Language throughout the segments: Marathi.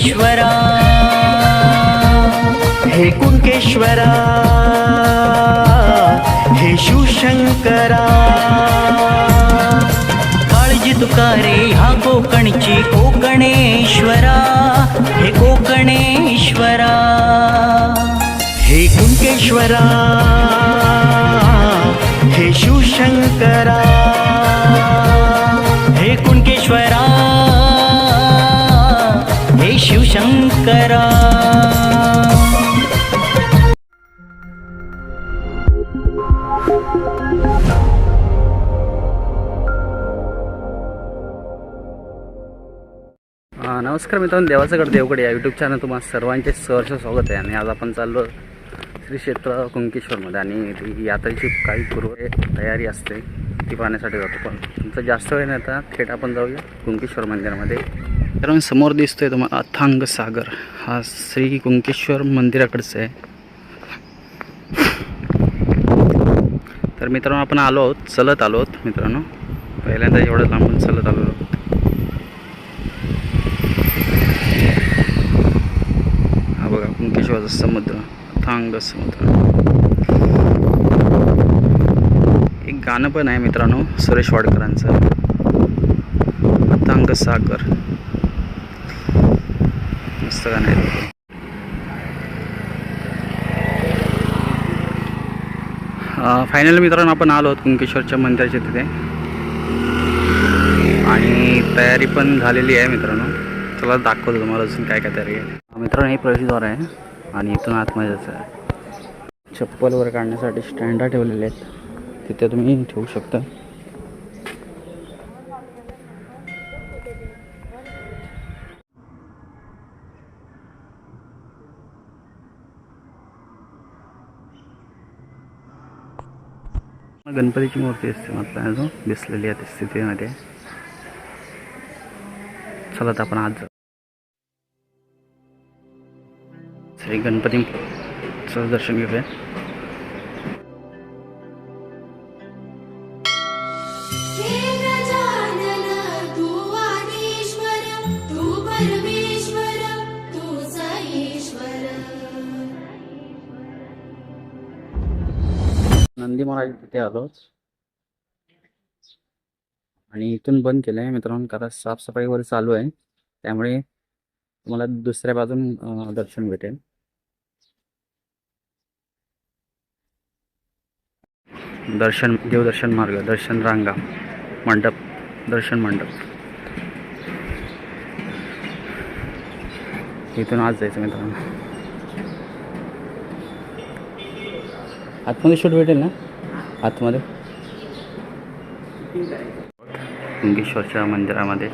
कुणकेश्वरा हे कुणकेश्वरा हे शिवशंकरा काळजी तुकारे हा कोकणची कोकणेश्वरा। हे कोकणेश्वरा। हे कुणकेश्वरा हे शिवशंकरा शिवशंकरा नमस्कार मित्रांनो देवाचं देवगड या यूट्यूब चॅनल तुम्हाला सर्वांचे सहर्ष स्वागत आहे. आणि आज आपण चाललो श्री क्षेत्र कुंकेश्वरमध्ये. आणि यात्रेची काही पूर्व तयारी असते ती पाहण्यासाठी जातो. पण तुमचा जास्त वेळ नाही आता थेट आपण जाऊया कुंकेश्वर मंदिरामध्ये. तर मी समोर दिसतोय तुम्हाला अथांग सागर. हा श्री कुंकेश्वर मंदिराकडचं आहे. तर मित्रांनो आपण आलो आहोत चलत आलो आहोत मित्रांनो. पहिल्यांदा एवढं लांबून चलत आलो आहोत. हा बघा कुंकेश्वरचा समुद्र अथांग समुद्र. एक गाणं पण आहे मित्रांनो सुरेश वाडकरांचं. अथांग सागर. मस्त गाणं आहे. फायनल मित्रांनो आपण आलो आहोत कुंकेश्वरच्या मंदिराच्या तिथे. आणि तयारी पण झालेली आहे मित्रांनो. चला दाखवतो तुम्हाला अजून काय काय तयारी आहे. मित्रांनो हे प्रवेशद्वार आहे आणि इथून आतमध्ये जायचं आहे. चप्पलवर काढण्यासाठी स्टँडा ठेवलेले आहेत. तिथे तुम्ही ठेवू शकता. गणपतीची मूर्ती असते म्हटलं अजून दिसलेली आहे स्थितीमध्ये. चला तर आपण आज श्री गणपतीचं दर्शन घेऊया. नंदी महाराज तिथे आलो आणि इथून बंद केलं आहे मित्रांनो कारण साफसफाई वगैरे चालू आहे. त्यामुळे तुम्हाला दुसऱ्या बाजून दर्शन भेटेल. दर्शन देवदर्शन मार्ग दर्शन रांगा मंडप दर्शन मंडप. इथून आज जायचं मित्रांनो. आतमध्ये शूट भेटेल ना? आतमध्ये. लिंगेश्वरच्या मंदिरामध्ये.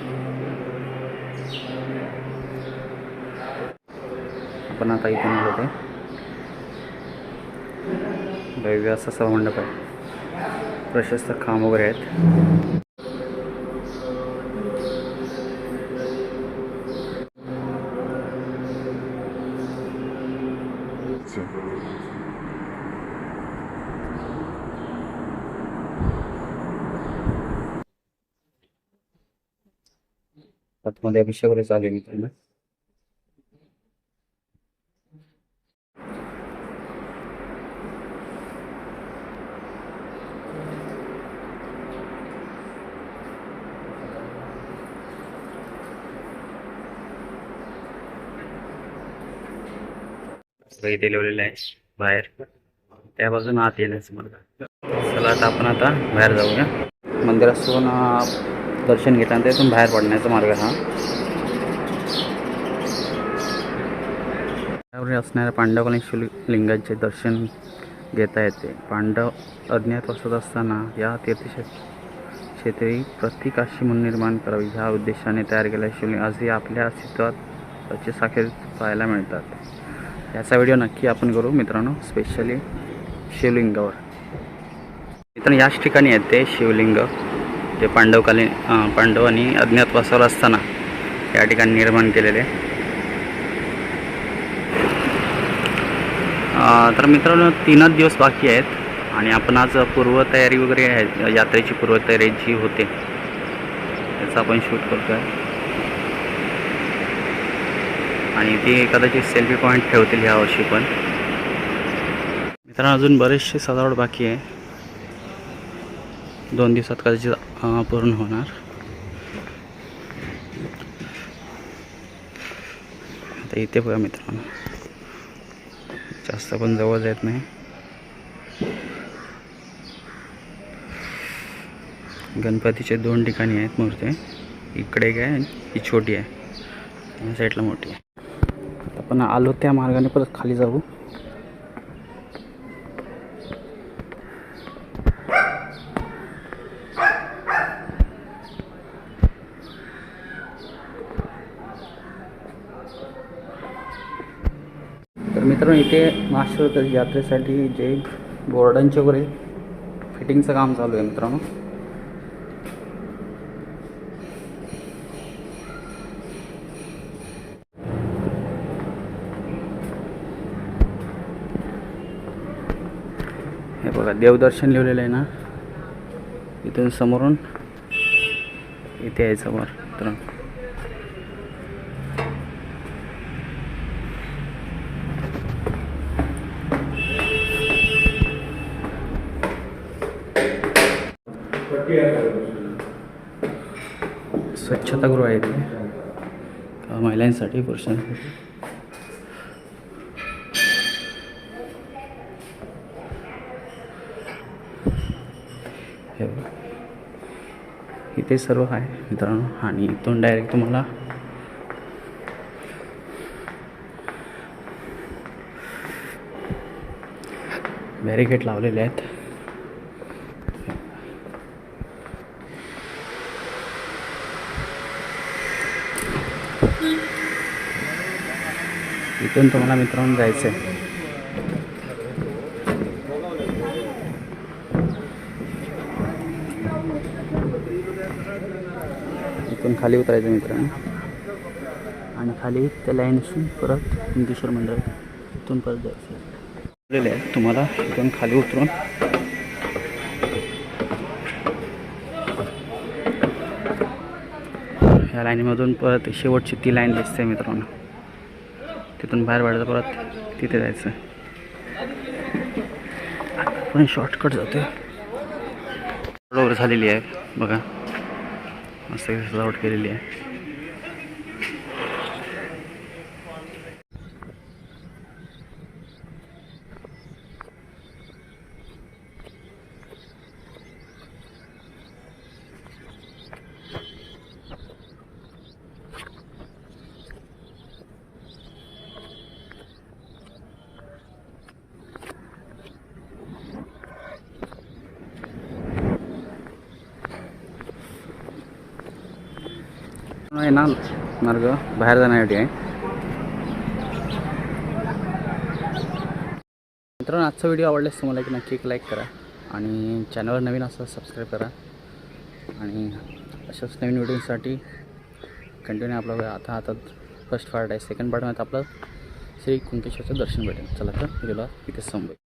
आपण आता इथून होते ते भव्य असा मंडप आहे. प्रशस्त खांब वगैरे आहेत. आतमध्ये अभिषेक वगैरे चालू आहे मित्रांनो. इथे लिहिलेलं आहे बाहेर. त्या बाजून आत येण्याचं मला. चला आता आपण आता बाहेर जाऊया. मंदिरातून दर्शन घेताना त्यातून बाहेर पडण्याचा मार्ग हा. त्यावर असणाऱ्या पांडव आणि शिवलिंगाचे दर्शन घेता येते. पांडव अज्ञात वसत असताना या तीर्थक्षेत्र क्षेत्री प्रतिकाशी म्हणून निर्माण करावी. ह्या उद्देशाने तयार केलेल्या शिवलिंग आजही आपल्या अस्तित्वात त्याचे साखर पाहायला मिळतात. याचा व्हिडिओ नक्की आपण करू मित्रांनो स्पेशली शिवलिंगावर. मित्रांनो याच ठिकाणी येते शिवलिंग. जे पांडवकालीन पांडवांनी अज्ञातवासावर असताना या ठिकाणी निर्माण केलेले. तर मित्रांनो तीनच दिवस बाकी आहेत आणि आपण आज पूर्वतयारी वगैरे आहे यात्रेची पूर्वतयारी जी होते त्याचं आपण शूट करतो आहे आणि ते कदाचित सेल्फी पॉईंट ठेवतील ह्या वर्षी पण. मित्रांनो अजून बरेचसे सजावट बाकी आहे. दोन दिवसात कदाचित पूर्ण होणार. आता इथे बघा मित्रांनो. जास्त पण जवळ जात नाही. गणपतीचे दोन ठिकाणी आहेत मूर्ती. इकडे एक आहे ही छोटी आहे. या साईडला मोठी आहे. आपण आलो त्या मार्गाने परत खाली जाऊ. मित्रांनो इथे महाशिवरात्री यात्रेसाठी जे बोर्डांचे वगैरे फिटिंगचं काम चालू आहे मित्रांनो. हे बघा देवदर्शन लिहिलेलं आहे ना. इथून समोरून इथे यायचं वर मित्रांनो. स्वच्छतागृह आहे इथे. महिलांसाठी पुरुषांसाठी. हे इथे सर्व आहे मित्रांनो. आणि इथून डायरेक्ट तुम्हाला बॅरिकेड लावलेले आहेत. इथून तुम्हाला मित्रांनो जायचं आहे इथून खाली उतरायचं मित्रांनो. आणि खाली त्या लाईनसून परत हिंदेश्वर मंदिर इथून परत जायचं. आहे तुम्हाला इथून खाली उतरून. ह्या लाईनमधून परत शेवटची ती लाईन दिसते मित्रांनो. तिथून बाहेर पडायचं परत तिथे जायचं. पण शॉर्टकट जाते बरोबर झालेली आहे बघा. मस्त सजावट केलेली आहे. आहे ना मार्ग? बाहेर जाण्यासाठी आहे. मित्रांनो आजचा व्हिडिओ आवडल्यास तुम्हाला एक नक्की एक लाईक करा आणि चॅनलवर नवीन असं सबस्क्राईब करा. आणि अशाच नवीन व्हिडिओसाठी कंटिन्यू आपलं आता आता फर्स्ट पार्ट आहे. सेकंड पार्टमध्ये आपलं श्री कुंकेश्वरचं दर्शन भेटेल. चला तर व्हिडिओला इथे संपू